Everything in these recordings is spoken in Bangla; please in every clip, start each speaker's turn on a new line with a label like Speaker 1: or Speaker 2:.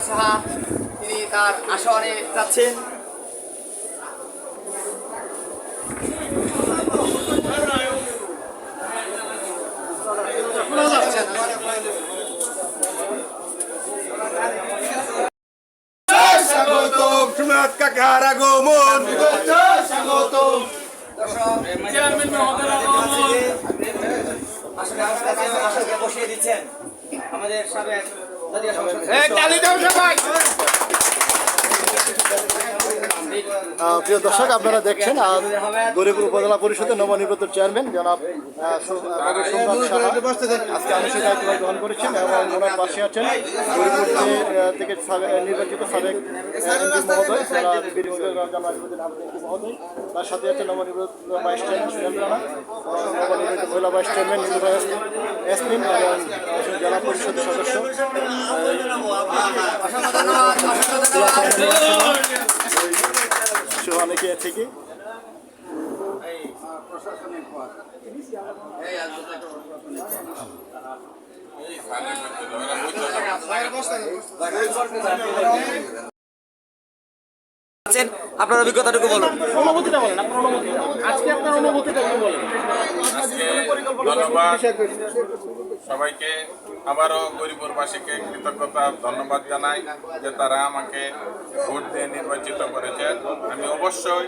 Speaker 1: সাহা তিনি তার আসনে যাচ্ছেন।
Speaker 2: সুনাথ কাকার আগমন
Speaker 1: বসিয়ে দিচ্ছেন আমাদের সাবেক জাতীয়
Speaker 3: প্রিয় দর্শক আপনারা দেখছেন আজ গরিপুর উপজেলা পরিষদের নবনির্বাচিত চেয়ারম্যান জনাব আজকে আনুষ্ঠানিক দায়িত্ব গ্রহণ করেছেন এবং ওনার পাশে আছেন আহ, থেকে নির্বাচিত সাবেক এমপি তার সাথে আছেন নবনির্বাচিত ভাইস চেয়ারম্যান সুরেন রানা মহিলা ভাইস চেয়ারম্যান এসলিন এবং জেলা পরিষদের সদস্য। থেকে
Speaker 1: আছেন আপনার অভিজ্ঞতাটুকু বলুন।
Speaker 3: অনুভূতিটা বলেন আপনার অনুভূতিটা। আজকে আপনার অনুভূতিটা বলেন।
Speaker 4: সবাইকে। আবারও গরিবুরবাসীকে কৃতজ্ঞতা, ধন্যবাদ জানাই যে তারা আমাকে ভোট দিয়ে নির্বাচিত করেছে। আমি অবশ্যই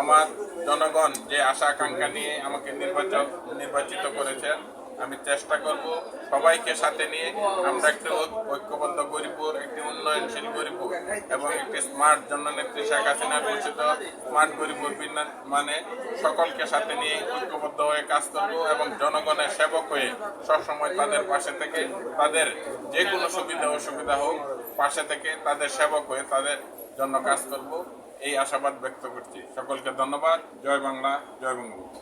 Speaker 4: আমার জনগণ যে আশা, আকাঙ্ক্ষা নিয়ে আমাকে নির্বাচন, নির্বাচিত করেছেন আমি চেষ্টা করব সবাইকে সাথে নিয়ে আমরা একটু ঐক্যবদ্ধ একটি উন্নয়নশীল গরিপুর এবং একটি স্মার্ট জননেত্রী শেখ হাসিনার ঘোষিত স্মার্ট গরিপুর মানে সকলকে সাথে নিয়ে ঐক্যবদ্ধ হয়ে কাজ করব এবং জনগণের সেবক হয়ে সবসময় তাদের পাশে থেকে তাদের যে কোনো সুবিধা অসুবিধা হোক পাশে থেকে তাদের সেবক হয়ে তাদের জন্য কাজ করব। এই আশাবাদ ব্যক্ত করছি। সকলকে ধন্যবাদ। জয় বাংলা, জয় বঙ্গবন্ধু।